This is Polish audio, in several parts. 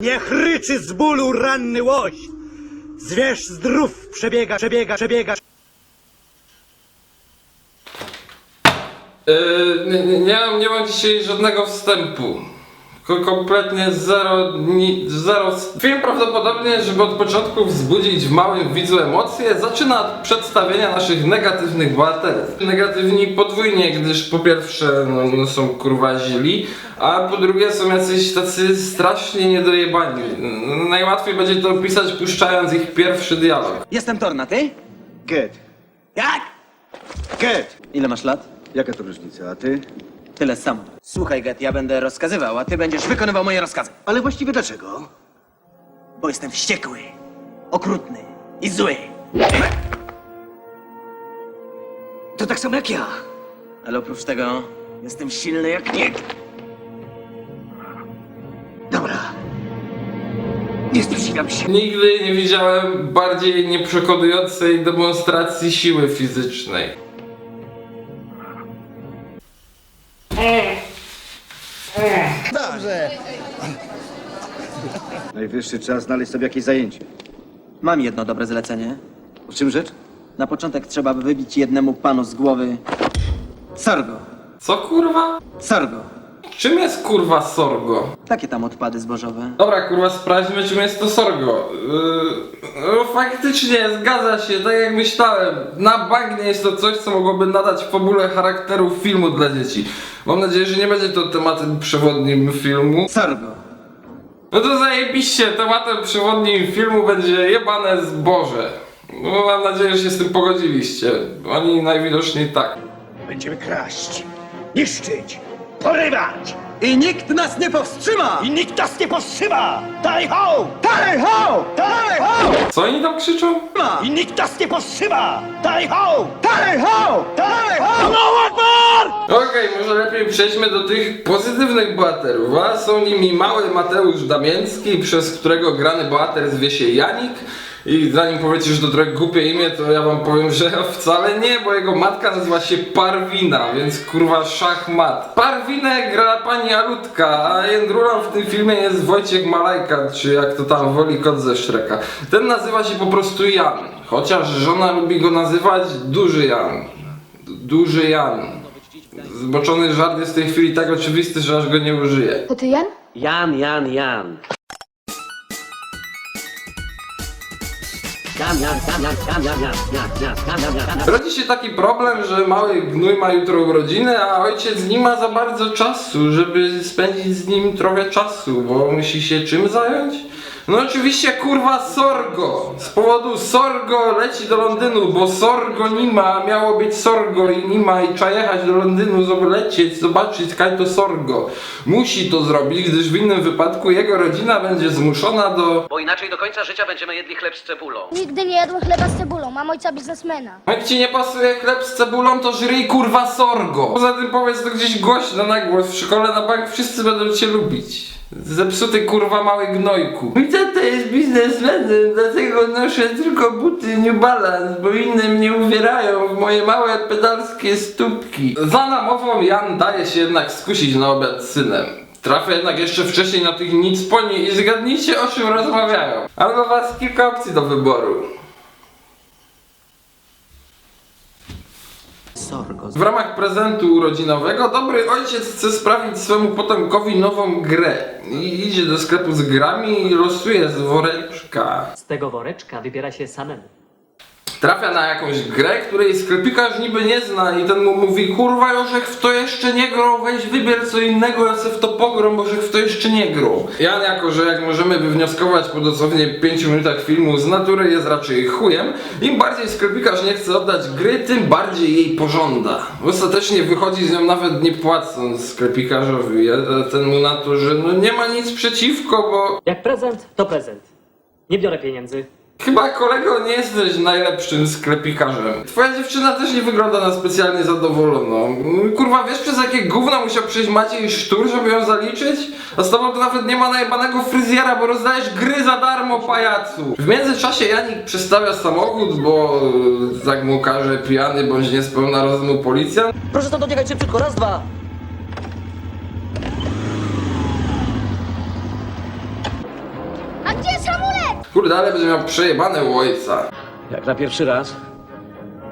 Niech ryczy z bólu ranny łoś! Zwierz zdrów przebiega, przebiega, przebiega. Yy, nie, nie, mam, nie mam dzisiaj żadnego wstępu. Ko- Kompletnie zero, ni, zero. Film prawdopodobnie, żeby od początku wzbudzić w małym widzu emocje, zaczyna od przedstawienia naszych negatywnych bohaterów. Negatywni podwójnie, gdyż po pierwsze no, no są kurwa źli, a po drugie są jacyś tacy strasznie niedojebani. Najłatwiej będzie to opisać puszczając ich pierwszy dialog. Jestem Torna, ty? Get. Jak? Get! Ile masz lat? Jaka to różnica, a ty? Tyle sam. Słuchaj, Get, ja będę rozkazywał, a ty będziesz wykonywał moje rozkazy. Ale właściwie dlaczego? Bo jestem wściekły, okrutny i zły. To tak samo jak ja. Ale oprócz tego jestem silny jak nikt. Dobra. Nie sprzeciwiam się. Nigdy nie widziałem bardziej nieprzekonującej demonstracji siły fizycznej. Najwyższy czas znaleźć sobie jakieś zajęcie. Mam jedno dobre zlecenie. O czym rzecz? Na początek trzeba by wybić jednemu panu z głowy Sorgo. Co kurwa? Sorgo. Czym jest kurwa sorgo? Takie tam odpady zbożowe. Dobra kurwa, sprawdźmy czym jest to sorgo. Yy, no, faktycznie, zgadza się, tak jak myślałem. Na bank nie jest to coś, co mogłoby nadać fabule charakteru filmu dla dzieci. Mam nadzieję, że nie będzie to tematem przewodnim filmu. Sorgo. No to zajebiście, tematem przewodnim filmu będzie jebane zboże. No, mam nadzieję, że się z tym pogodziliście. Oni najwidoczniej tak. Będziemy kraść, niszczyć, porywać! I nikt nas nie powstrzyma! I nikt nas nie powstrzyma! Dalej ho! Dalej ho! Dalej ho! Co oni tam krzyczą? I nikt nas nie powstrzyma! Dalej ho! Dalej ho! Dalej ho! No Akbar! Okej, może lepiej przejdźmy do tych pozytywnych bohaterów, a są nimi mały Mateusz Damięcki, przez którego grany bohater zwie się Janik. I zanim powiecie, że to trochę głupie imię, to ja wam powiem, że wcale nie, bo jego matka nazywa się Parwina, więc kurwa szachmat. Parwinę gra pani Alutka, a jędrulą w tym filmie jest Wojciech Malajka, czy jak to tam woli kot ze Szreka. Ten nazywa się po prostu Jan, chociaż żona lubi go nazywać Duży Jan. Duży Jan. Zboczony żart jest w tej chwili tak oczywisty, że aż go nie użyję. To ty Jan? Jan, Jan, Jan. Rodzi się taki problem, że mały gnój ma jutro urodziny, a ojciec nie ma za bardzo czasu, żeby spędzić z nim trochę czasu, bo musi się czym zająć? No oczywiście kurwa Sorgo! Z powodu Sorgo leci do Londynu, bo Sorgo nie ma, miało być Sorgo i nie ma i trzeba jechać do Londynu, żeby lecieć, zobaczyć kaj to Sorgo. Musi to zrobić, gdyż w innym wypadku jego rodzina będzie zmuszona do Bo inaczej do końca życia będziemy jedli chleb z cebulą. Nigdy nie jadłem chleba z cebulą, mam ojca biznesmena. Jak ci nie pasuje chleb z cebulą, to żryj kurwa sorgo. Poza tym powiedz to gdzieś głośno na głos. W szkole na bank wszyscy będą cię lubić. Zepsuty kurwa mały gnojku. Mój tata jest biznesmenem, dlatego noszę tylko buty New Balance, bo inne mnie uwierają w moje małe pedalskie stópki. Za namową Jan daje się jednak skusić na obiad z synem. Trafia jednak jeszcze wcześniej na tych nic po niej i zgadnijcie o czym rozmawiają. Dla was kilka opcji do wyboru. Sorgo. W ramach prezentu urodzinowego dobry ojciec chce sprawić swemu potomkowi nową grę. I idzie do sklepu z grami i losuje z woreczka. Z tego woreczka wybiera się samemu. Trafia na jakąś grę, której sklepikarz niby nie zna i ten mu mówi Kurwa Joszek w to jeszcze nie grał, weź wybier co innego, ja se w to pogrom, bo w to jeszcze nie grał. Jan jako, że jak możemy wywnioskować po dosłownie 5 minutach filmu z natury jest raczej chujem, im bardziej sklepikarz nie chce oddać gry, tym bardziej jej pożąda. Ostatecznie wychodzi z nią nawet nie płacąc sklepikarzowi, ten mu na to, że no nie ma nic przeciwko, bo Jak prezent, to prezent. Nie biorę pieniędzy. Chyba kolego nie jesteś najlepszym sklepikarzem. Twoja dziewczyna też nie wygląda na specjalnie zadowoloną. Kurwa, wiesz przez jakie gówno musiał przejść Maciej Sztur, żeby ją zaliczyć? A z tobą to nawet nie ma najebanego fryzjera, bo rozdajesz gry za darmo, pajacu. W międzyczasie Janik przestawia samochód, bo e, tak mu każe pijany bądź niespełna rozumu policjant. Proszę stąd odjechać szybciutko, raz, dwa. Kurde, ale będzie miał przejebane u ojca. Jak na pierwszy raz,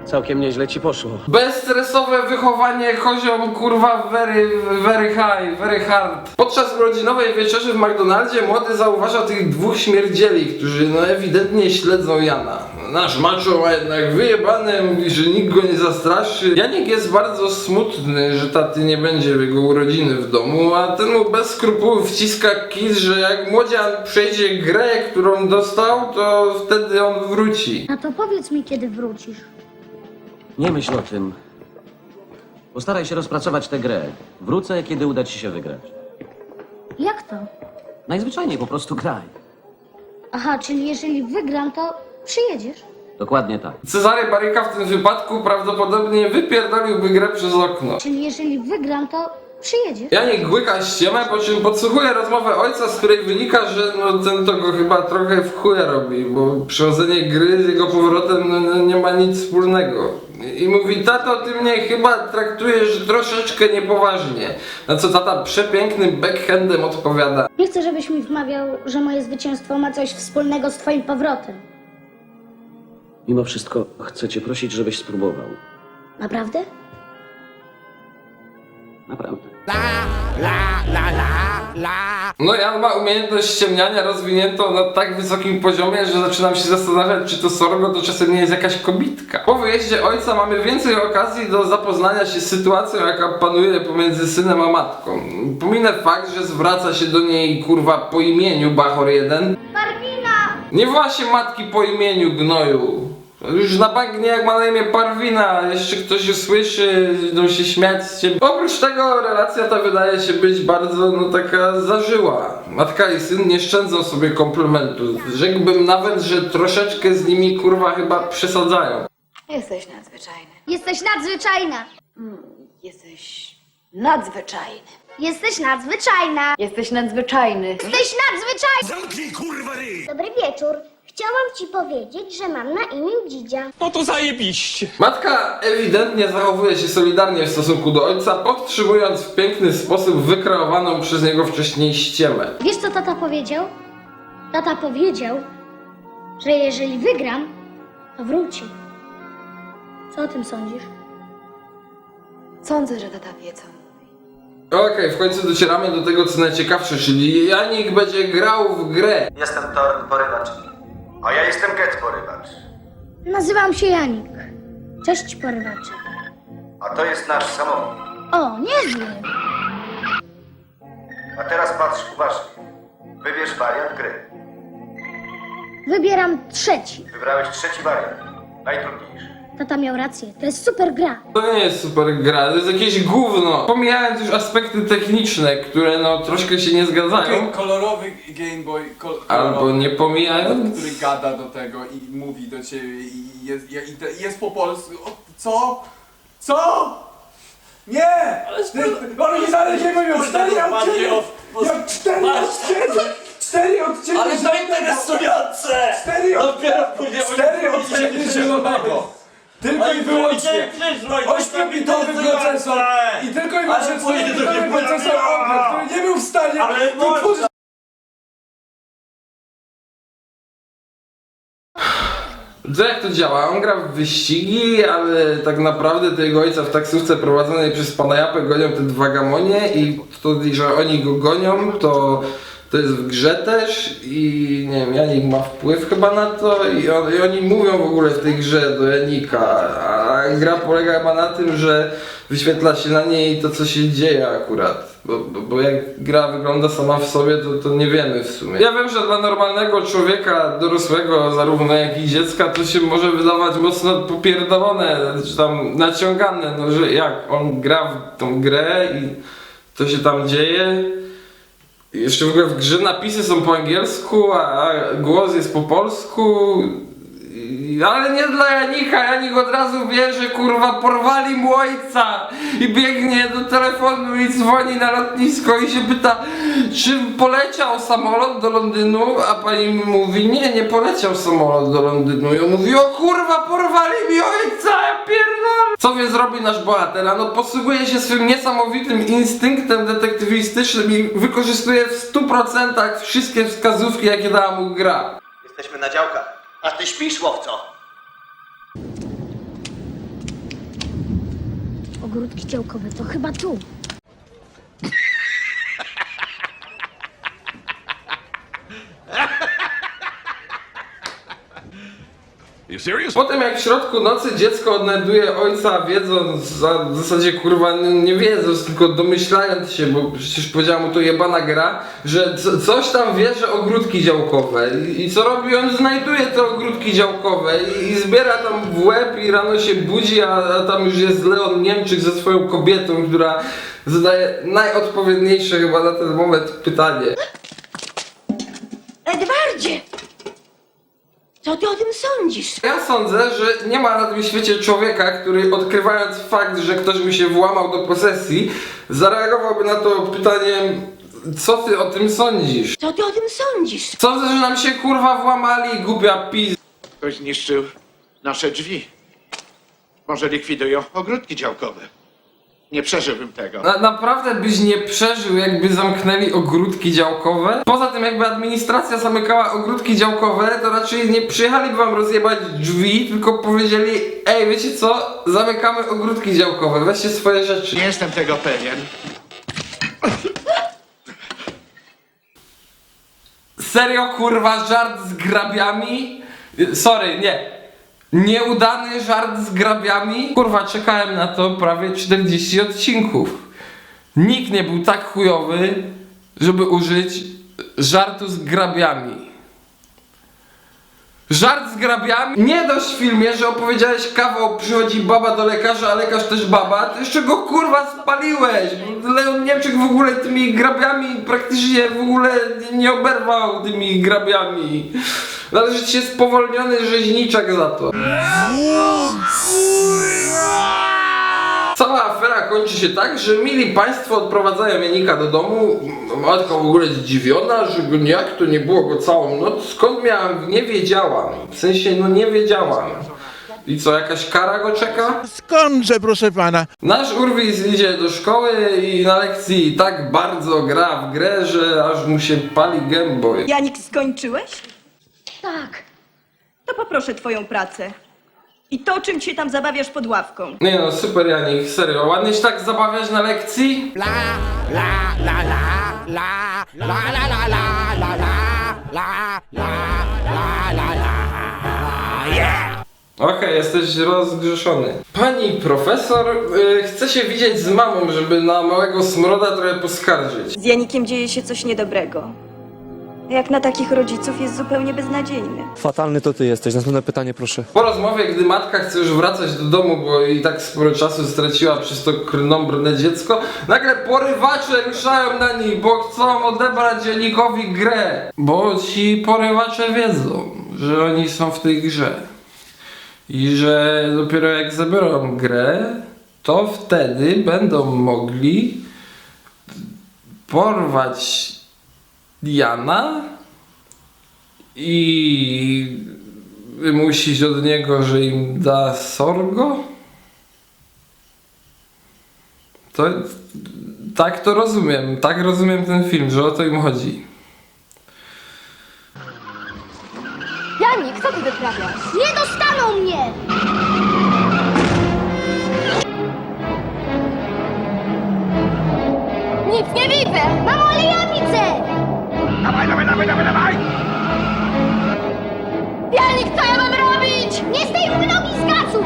całkiem nieźle ci poszło. Bezstresowe wychowanie koziom, kurwa, very, very high, very hard. Podczas urodzinowej wieczerzy w McDonaldzie młody zauważa tych dwóch śmierdzieli, którzy no ewidentnie śledzą Jana. Nasz macho ma jednak wyjebane, mówi, że nikt go nie zastraszy. Janik jest bardzo smutny, że taty nie będzie w jego urodziny w domu, a ten mu bez skrupułów wciska kit, że jak młodzian przejdzie grę, którą dostał, to wtedy on wróci. A to powiedz mi, kiedy wrócisz. Nie myśl o tym. Postaraj się rozpracować tę grę. Wrócę, kiedy uda ci się wygrać. Jak to? Najzwyczajniej po prostu graj. Aha, czyli jeżeli wygram, to przyjedziesz? Dokładnie tak. Cezary Baryka w tym wypadku prawdopodobnie wypierdoliłby grę przez okno. Czyli jeżeli wygram, to przyjedziesz? Janik łyka ściemę, po czym podsłuchuje rozmowę ojca, z której wynika, że no, ten to go chyba trochę w chuja robi, bo przechodzenie gry z jego powrotem no, no, nie ma nic wspólnego. I i mówi, tato, ty mnie chyba traktujesz troszeczkę niepoważnie. Na co tata przepięknym backhandem odpowiada. Nie chcę, żebyś mi wmawiał, że moje zwycięstwo ma coś wspólnego z twoim powrotem. Mimo wszystko chcę cię prosić, żebyś spróbował. Naprawdę? Naprawdę. No Jan ma umiejętność ściemniania rozwiniętą na tak wysokim poziomie, że zaczynam się zastanawiać, czy to Sorgo to czasem nie jest jakaś kobitka. Po wyjeździe ojca mamy więcej okazji do zapoznania się z sytuacją, jaka panuje pomiędzy synem a matką. Pominę fakt, że zwraca się do niej kurwa po imieniu Bachor 1. Parwina! Nie się matki po imieniu gnoju. Już na bank nie jak ma na imię Parwina, jeszcze ktoś usłyszy, będą się śmiać z ciebie. Oprócz tego relacja ta wydaje się być bardzo, no taka zażyła. Matka i syn nie szczędzą sobie komplementów. Rzekłbym nawet, że troszeczkę z nimi kurwa chyba przesadzają. Jesteś nadzwyczajny. Jesteś nadzwyczajna! Jesteś nadzwyczajny. Jesteś nadzwyczajna! Jesteś nadzwyczajny. Jesteś nadzwyczajna! Zamknij kurwa ryj! Dobry wieczór. Chciałam ci powiedzieć, że mam na imię Dzidzia. Matka ewidentnie zachowuje się solidarnie w stosunku do ojca, podtrzymując w piękny sposób wykreowaną przez niego wcześniej ściemę. Wiesz co tata powiedział? Tata powiedział, że jeżeli wygram, to wróci. Co o tym sądzisz? Sądzę, że tata wie, co mówi. Okej, w końcu docieramy do tego, co najciekawsze, czyli Janik będzie grał w grę. Jestem Torn Porywacz. A ja jestem Get Porywacz. Nazywam się Janik. Cześć porywacze. A to jest nasz samochód. O, niezły. A teraz patrz uważnie. Wybierz wariant gry. Wybieram trzeci. Wybrałeś trzeci wariant. Najtrudniejszy. Tata miał rację. To jest super gra. To nie jest super gra, to jest jakieś gówno. Pomijając już aspekty techniczne, które no troszkę się nie zgadzają. Kolorowy Game Boy, kol, Albo kolorowy, nie pomijając. który gada do tego i mówi do ciebie i jest, i te- jest po polsku. O, co? Co? Nie! Ty, oni dalej nie mówią, cztery od ciebie! 8-bitowy procesor i tylko i wyłącznie 4-bitowy procesor Ogre, który nie był w stanie wytworzyć To jak to działa? On gra w wyścigi, ale tak naprawdę to jego ojca w taksówce prowadzonej przez pana Japę gonią te dwa gamonie i to, że oni go gonią, to, to jest w grze też i nie wiem, Janik ma wpływ chyba na to i, on, i oni mówią w ogóle w tej grze do Janika, a gra polega chyba na tym, że wyświetla się na niej to, co się dzieje akurat. Bo, bo, bo jak gra wygląda sama w sobie, to, to nie wiemy w sumie. Ja wiem, że dla normalnego człowieka, dorosłego, zarówno jak i dziecka, to się może wydawać mocno popierdolone, czy tam naciągane, no że jak on gra w tą grę i to się tam dzieje. Jeszcze w ogóle w grze napisy są po angielsku, a a głos jest po polsku. Ale nie dla Janika, Janik od razu wie, że kurwa porwali mu ojca i biegnie do telefonu i dzwoni na lotnisko i się pyta, czy poleciał samolot do Londynu, a pani mówi, nie, nie poleciał samolot do Londynu i on mówi, o kurwa, porwali mi ojca, ja pierdolę. Co więc robi nasz bohater? No posługuje się swym niesamowitym instynktem detektywistycznym i wykorzystuje w 100% wszystkie wskazówki, jakie dała mu gra. Jesteś Jesteśmy na działkach. A ty śpisz, łowco? Ogródki działkowe to chyba tu. Potem jak w środku nocy dziecko odnajduje ojca wiedząc, a w zasadzie kurwa nie, nie wiedząc, tylko domyślając się, bo przecież powiedziała mu to jebana gra, że co, coś tam wie, że ogródki działkowe I, i co robi? On znajduje te ogródki działkowe i, i zbiera tam w łeb i rano się budzi, a, a tam już jest Leon Niemczyk ze swoją kobietą, która zadaje najodpowiedniejsze chyba na ten moment pytanie. Edwardzie! Co ty o tym sądzisz? Ja sądzę, że nie ma na tym świecie człowieka, który odkrywając fakt, że ktoś mi się włamał do posesji, zareagowałby na to pytaniem, co ty o tym sądzisz? Co ty o tym sądzisz? Sądzę, że nam się kurwa włamali, głupia pis... Ktoś zniszczył nasze drzwi. Może likwidują ogródki działkowe. Nie przeżyłbym tego. Na, naprawdę byś nie przeżył, jakby zamknęli ogródki działkowe? Poza tym, jakby administracja zamykała ogródki działkowe, to raczej nie przyjechaliby wam rozjebać drzwi, tylko powiedzieli, ej, wiecie co, zamykamy ogródki działkowe, weźcie swoje rzeczy. Nie jestem tego pewien. Serio kurwa żart z grabiami? Sorry, nie. Nieudany żart z grabiami? Kurwa, czekałem na to prawie 40 odcinków. Nikt nie był tak chujowy, żeby użyć żartu z grabiami. Żart z grabiami? Nie dość w filmie, że opowiedziałeś kawał, przychodzi baba do lekarza, a lekarz też baba, to jeszcze go kurwa spaliłeś! Leon Niemczyk w ogóle tymi grabiami praktycznie w ogóle nie oberwał tymi grabiami. Należy ci się spowolniony rzeźniczek za to. Cała afera kończy się tak, że mili państwo odprowadzają Janika do domu. Matka w ogóle zdziwiona, że go jak to nie było go całą noc. Skąd miałam? Nie wiedziałam. W sensie, no nie wiedziałam. I co, jakaś kara go czeka? Skądże, proszę pana? Nasz Urwis idzie do szkoły i na lekcji tak bardzo gra w grę, że aż mu się pali gęboj. Janik, skończyłeś? Tak. To poproszę twoją pracę. I to, czym się tam zabawiasz pod ławką. Nie no, super Janik, serio. Ładnie się tak zabawiać na lekcji? Okej, jesteś rozgrzeszony. Pani profesor y, chce się widzieć z mamą, żeby na małego smroda trochę poskarżyć. Z Janikiem dzieje się coś niedobrego. Jak na takich rodziców jest zupełnie beznadziejny. Fatalny to ty jesteś. Następne pytanie, proszę. Po rozmowie, gdy matka chce już wracać do domu, bo i tak sporo czasu straciła przez to krnąbrne dziecko, nagle porywacze ruszają na niej, bo chcą odebrać Janikowi grę. Bo ci porywacze wiedzą, że oni są w tej grze. I że dopiero jak zabiorą grę, to wtedy będą mogli porwać Jana i wymusić od niego, że im da sorgo? To tak to rozumiem, tak rozumiem ten film, że o to im chodzi. Janik, co ty wyprawiasz? Nie dostaną mnie! Nic nie widzę! Mamo, ale ja! Dawaj, dawaj, dawaj, dawaj, dawaj! Janik, co ja mam robić? Nie zdejmuj nogi z gazu!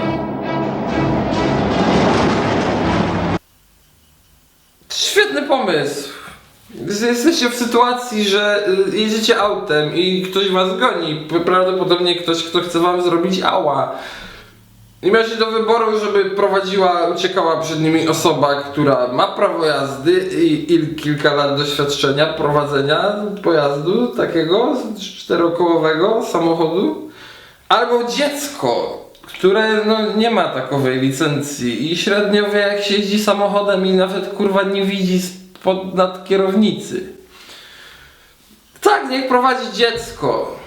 Świetny pomysł! Jesteście w sytuacji, że y, jedziecie autem i ktoś was goni. Prawdopodobnie ktoś, kto chce wam zrobić ała. I macie do wyboru, żeby prowadziła, uciekała przed nimi osoba, która ma prawo jazdy i, i kilka lat doświadczenia prowadzenia pojazdu takiego czterokołowego samochodu, albo dziecko, które no, nie ma takowej licencji i średnio wie jak się jeździ samochodem i nawet kurwa nie widzi spod nad kierownicy. Tak, niech prowadzi dziecko.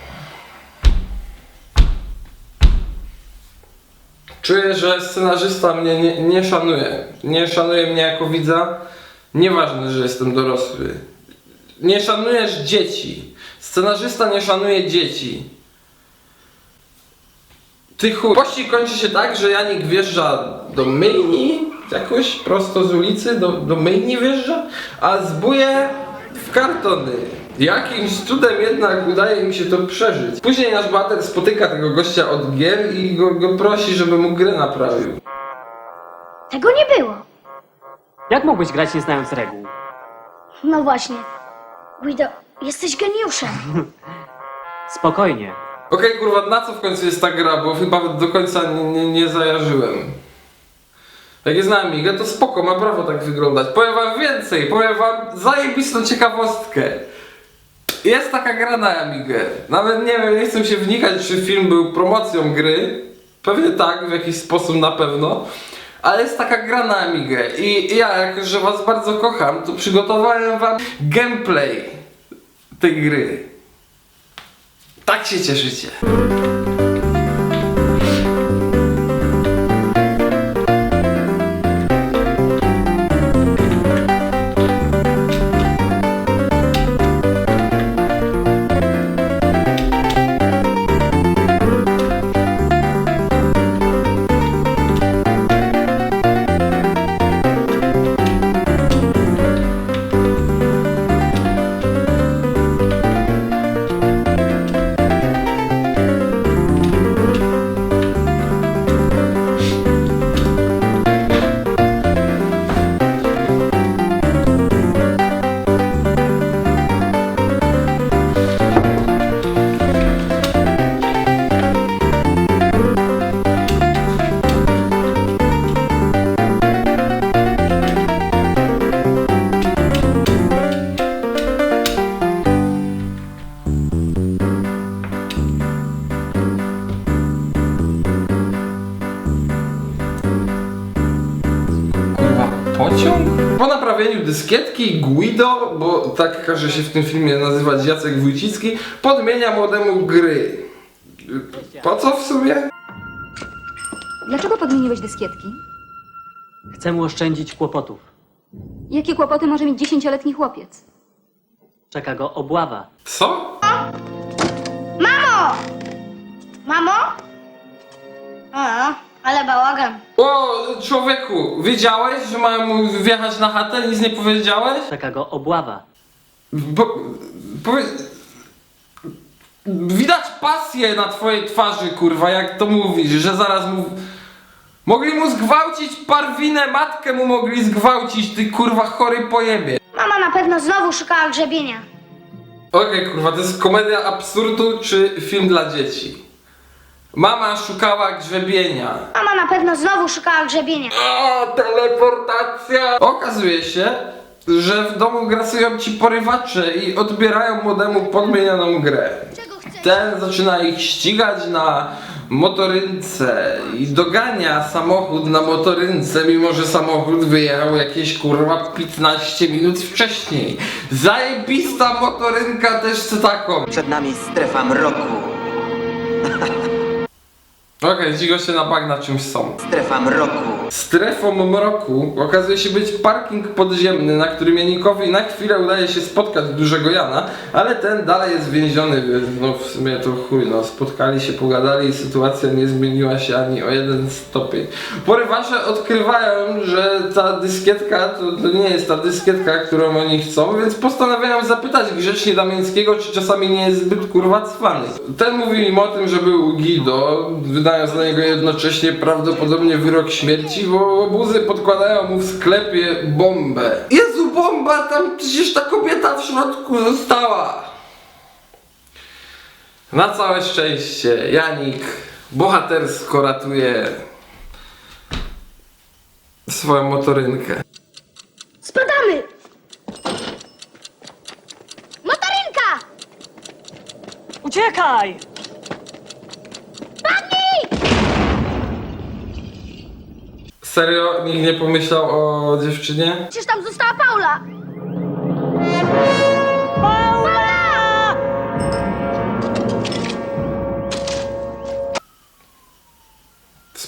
Czuję, że scenarzysta mnie nie, nie szanuje. Nie szanuje mnie jako widza. Nieważne, że jestem dorosły. Nie szanujesz dzieci. Scenarzysta nie szanuje dzieci. Ty chuj. Kończy się tak, że Janik wjeżdża do myjni, jakoś prosto z ulicy, do, do myjni wjeżdża, a zbuje w kartony. Jakimś cudem jednak udaje mi się to przeżyć. Później nasz bohater spotyka tego gościa od gier i go, go prosi, żeby mu grę naprawił. Tego nie było. Jak mógłbyś grać nie znając reguł? No właśnie. Guido, jesteś geniuszem. Spokojnie. Okej, kurwa, na co w końcu jest ta gra, bo chyba do końca nie, nie, nie zajarzyłem. Jak jest na Amigę, to spoko, ma prawo tak wyglądać. Powiem wam więcej, powiem wam zajebistą ciekawostkę. Jest taka gra na Amigę. Nawet nie wiem, nie chcę się wnikać, czy film był promocją gry. Pewnie tak, w jakiś sposób na pewno. Ale jest taka gra na Amigę i ja, jako że was bardzo kocham, to przygotowałem wam gameplay tej gry. Tak się cieszycie. Dyskietki Guido, bo tak każe się w tym filmie nazywać Jacek Wójcicki, podmienia młodemu gry. Po co w sumie? Dlaczego podmieniłeś dyskietki? Chcę mu oszczędzić kłopotów. Jakie kłopoty może mieć dziesięcioletni chłopiec? Czeka go obława. Co? Mamo! Mamo? A, ale bałagan. O, człowieku, wiedziałeś, że mają mu wjechać na chatę? Nic nie powiedziałeś? Czeka go obława. Bo, powie... Widać pasję na twojej twarzy, kurwa, jak to mówisz, że zaraz mu... Mogli mu zgwałcić parwinę, matkę mu mogli zgwałcić, ty kurwa chory pojebie. Mama na pewno znowu szukała grzebienia. Okej, kurwa, to jest komedia absurdu czy film dla dzieci? Mama szukała grzebienia. Mama na pewno znowu szukała grzebienia. O, teleportacja! Okazuje się, że w domu grasują ci porywacze i odbierają młodemu podmienioną grę. Ten zaczyna ich ścigać na motorynce i dogania samochód na motorynce, mimo że samochód wyjechał jakieś kurwa 15 minut wcześniej. Zajebista motorynka też co taką. Przed nami strefa mroku. Okej, ci goście na bagna czymś są. Strefa mroku. Strefą mroku okazuje się być parking podziemny, na którym Janikowi na chwilę udaje się spotkać dużego Jana, ale ten dalej jest więziony, więc no w sumie to chuj, no spotkali się, pogadali i sytuacja nie zmieniła się ani o jeden stopień. Porywacze odkrywają, że ta dyskietka to, to nie jest ta dyskietka, którą oni chcą, więc postanawiają zapytać grzecznie Damińskiego, czy czasami nie jest zbyt kurwa cwany. Ten mówi im o tym, że był Guido, wydając na niego jednocześnie prawdopodobnie wyrok śmierci, bo obuzy podkładają mu w sklepie bombę. Jezu, bomba! Tam przecież ta kobieta w środku została! Na całe szczęście, Janik bohatersko ratuje swoją motorynkę. Spadamy! Motorynka! Uciekaj! Serio? Nikt nie pomyślał o dziewczynie? Przecież tam została Paula!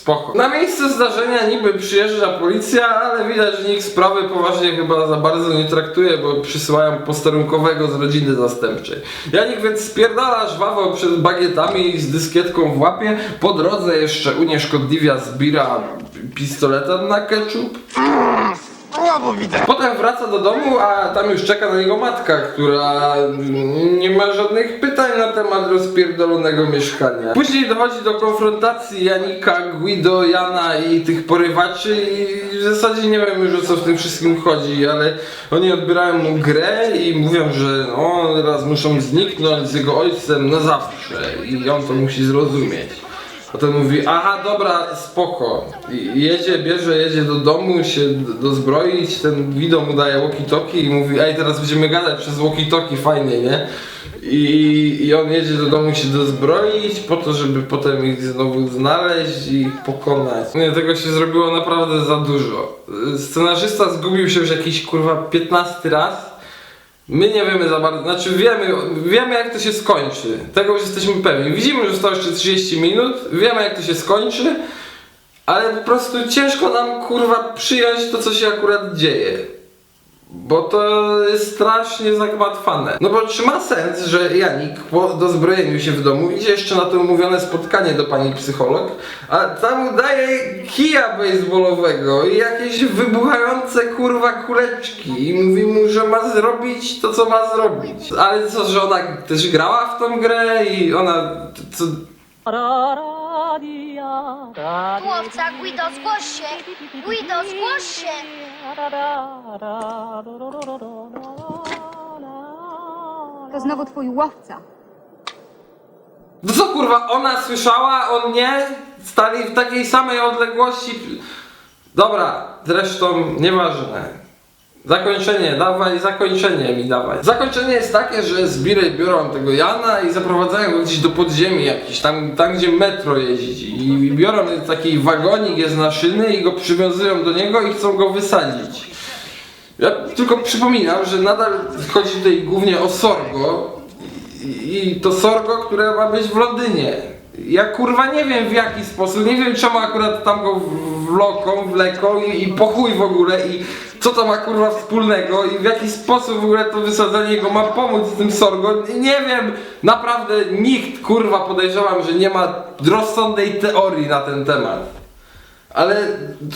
Spoko. Na miejsce zdarzenia niby przyjeżdża policja, ale widać, że nikt sprawy poważnie chyba za bardzo nie traktuje, bo przysyłają posterunkowego z rodziny zastępczej. Janik więc spierdala żwawo przed bagietami z dyskietką w łapie. Po drodze jeszcze unieszkodliwia zbira pistoleta na ketchup. Potem wraca do domu, a tam już czeka na niego matka, która nie ma żadnych pytań na temat rozpierdolonego mieszkania. Później dochodzi do konfrontacji Janika, Guido, Jana i tych porywaczy i w zasadzie nie wiem już o co w tym wszystkim chodzi, ale oni odbierają mu grę i mówią, że no teraz muszą zniknąć z jego ojcem na zawsze i on to musi zrozumieć. Potem mówi, aha, dobra, spoko. Jedzie, bierze, jedzie do domu się dozbroić, ten Guido mu daje walkie-talkie i mówi, ej, teraz będziemy gadać przez walkie-talkie, fajnie, nie? I, I on jedzie do domu się dozbroić po to, żeby potem ich znowu znaleźć i pokonać. Nie, tego się zrobiło naprawdę za dużo. Scenarzysta zgubił się już jakiś, kurwa, 15 raz. My nie wiemy za bardzo, znaczy wiemy, wiemy jak to się skończy. Tego już jesteśmy pewni. Widzimy, że zostało jeszcze 30 minut, wiemy jak to się skończy, ale po prostu ciężko nam kurwa przyjąć to, co się akurat dzieje. Bo to jest strasznie zagmatwane. No bo czy ma sens, że Janik po dozbrojeniu się w domu idzie jeszcze na to umówione spotkanie do pani psycholog, a tam daje kija baseballowego i jakieś wybuchające kurwa kuleczki i mówi mu, że ma zrobić to, co ma zrobić. Ale co, że ona też grała w tą grę i ona... Co, Łowca, Guido, zgłoś się! Guido, zgłoś się! To znowu twój łowca. No co kurwa, ona słyszała, on nie? Stali w takiej samej odległości. Dobra, zresztą nieważne. Zakończenie, dawaj, zakończenie mi dawaj. Zakończenie jest takie, że Zbiry biorą tego Jana i zaprowadzają go gdzieś do podziemi jakiś, tam, tam gdzie metro jeździ. I biorą taki wagonik, jest na szyny i go przywiązują do niego i chcą go wysadzić. Ja tylko przypominam, że nadal chodzi tutaj głównie o Sorgo i to Sorgo, które ma być w Londynie. Ja kurwa nie wiem w jaki sposób, nie wiem czemu akurat tam go wloką, wleką i, i w ogóle i co to ma kurwa wspólnego i w jaki sposób w ogóle to wysadzenie jego ma pomóc z tym Sorgo. Nie wiem, naprawdę nikt kurwa podejrzewam, że nie ma rozsądnej teorii na ten temat. Ale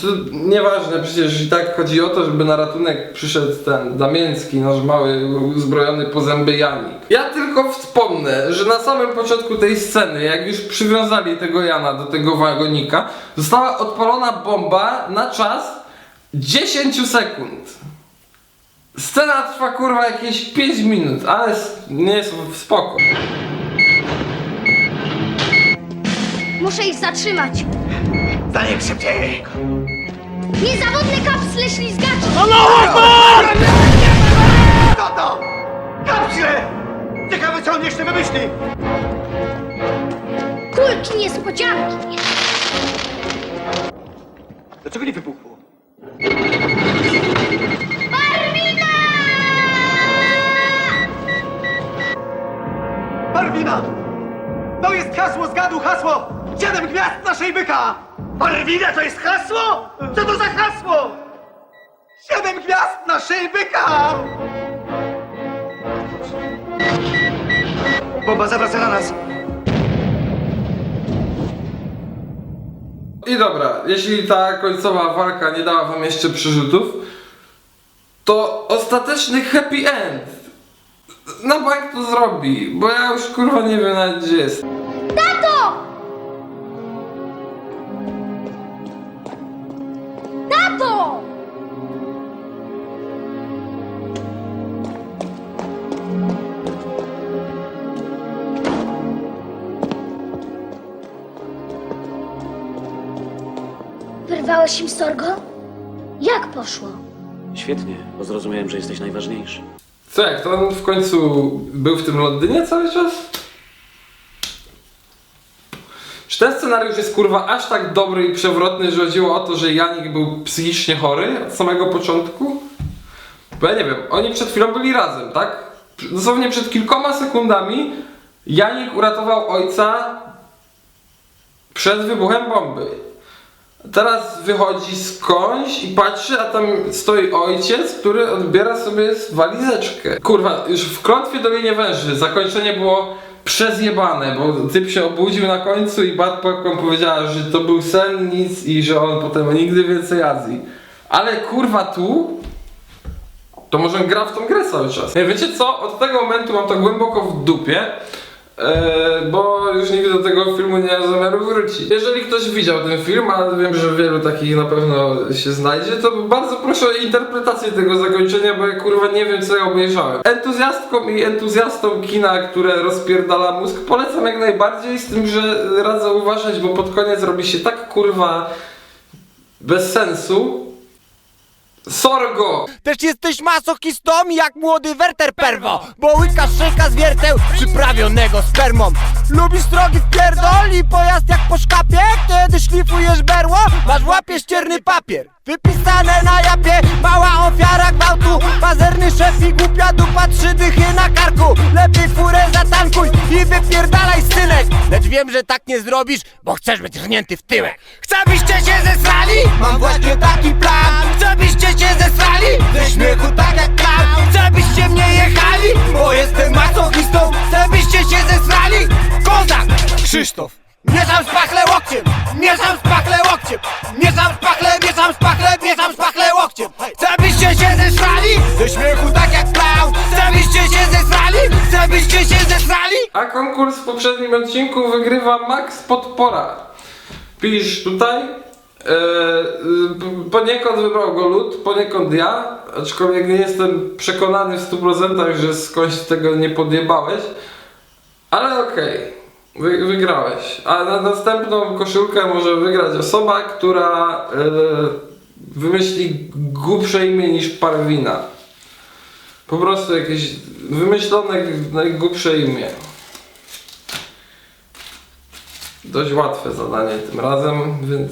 to nieważne, przecież i tak chodzi o to, żeby na ratunek przyszedł ten Damięcki, nasz mały uzbrojony po zęby Janik. Ja tylko wspomnę, że na samym początku tej sceny, jak już przywiązali tego Jana do tego wagonika, została odpalona bomba na czas 10 sekund. Scena trwa kurwa jakieś 5 minut, ale nie jest spoko. Muszę ich zatrzymać! Za nim szybciej! Niezawodne kapsle ślizgacze! Co to? Kapsle! Ciekawe, co on jeszcze wymyśli! Kulki niespodzianki! Dlaczego nie wybuchło? Barwina! To jest hasło, zgadł hasło! Siedem gwiazd naszej byka! Barwina to jest hasło? Co to za hasło? Siedem gwiazd naszej byka! Bomba zawraca na nas! I dobra, jeśli ta końcowa walka nie dała wam jeszcze przyrzutów, to ostateczny happy end na bank to zrobi, bo ja już kurwa nie wiem nawet gdzie jest. Wyrwałeś im Sorgo? Jak poszło? Świetnie, bo zrozumiałem, że jesteś najważniejszy. Co jak, to on w końcu był w tym Londynie cały czas? Czy ten scenariusz jest kurwa aż tak dobry i przewrotny, że chodziło o to, że Janik był psychicznie chory od samego początku? Bo ja nie wiem, oni przed chwilą byli razem, tak? Dosłownie przed kilkoma sekundami Janik uratował ojca przed wybuchem bomby. Teraz wychodzi skądś i patrzy, a tam stoi ojciec, który odbiera sobie walizeczkę. Kurwa, już w klątwie dolinie węży zakończenie było przezjebane, bo typ się obudził na końcu i Bad powiedziała, że to był sen, nic i że on potem nigdy więcej Azji. Ale kurwa tu to może gra w tą grę cały czas. Wiecie co? Od tego momentu mam to głęboko w dupie, e, bo już nigdy do tego filmu nie mam zamiaru wrócić. Jeżeli ktoś widział ten film, a wiem, że wielu takich na pewno się znajdzie, to bardzo proszę o interpretację tego zakończenia, bo ja kurwa nie wiem co ja obejrzałem. Entuzjastkom i entuzjastom kina, które rozpierdala mózg, polecam jak najbardziej, z tym, że radzę uważać, bo pod koniec robi się tak kurwa bez sensu. Sorgo! Też jesteś masochistą jak młody Werter Perwo Bo łykasz szyka z wierteł przyprawionego spermą Lubisz drogi w pierdol i pojazd jak po szkapie? Kiedy szlifujesz berło, masz łapie ścierny papier. Wypisane na japie, mała ofiara gwałtu. Pazerny szef i głupia dupa, trzy dychy na karku. Lepiej furę zatankuj i wypierdalaj synek. Lecz wiem, że tak nie zrobisz, bo chcesz być rnięty w tyłek. Chcę byście się zesrali? Mam właśnie taki plan. Chcę byście się zesrali? Ze śmiechu tak jak plan Chcę byście mnie jechali? Bo jestem masochistą. Chcę byście się? Krzysztof Mieszam spachle łokciem, mieszam spachle łokciem Mieszam spachle, mieszam spachle, mieszam spachle łokciem Chcę byście się zesrali? Ze śmiechu tak jak clown Chcę byście się zesrali? Chcę byście się zesrali? A konkurs w poprzednim odcinku wygrywa Max Podpora. Pisz tutaj. E, y, poniekąd wybrał go lud, poniekąd ja, aczkolwiek nie jestem przekonany w 100%, że skądś tego nie podjebałeś. Ale okej, wy, wygrałeś. A na następną koszulkę może wygrać osoba, która e, wymyśli głupsze imię niż Parwina. Po prostu jakieś wymyślone najgłupsze imię. Dość łatwe zadanie tym razem, więc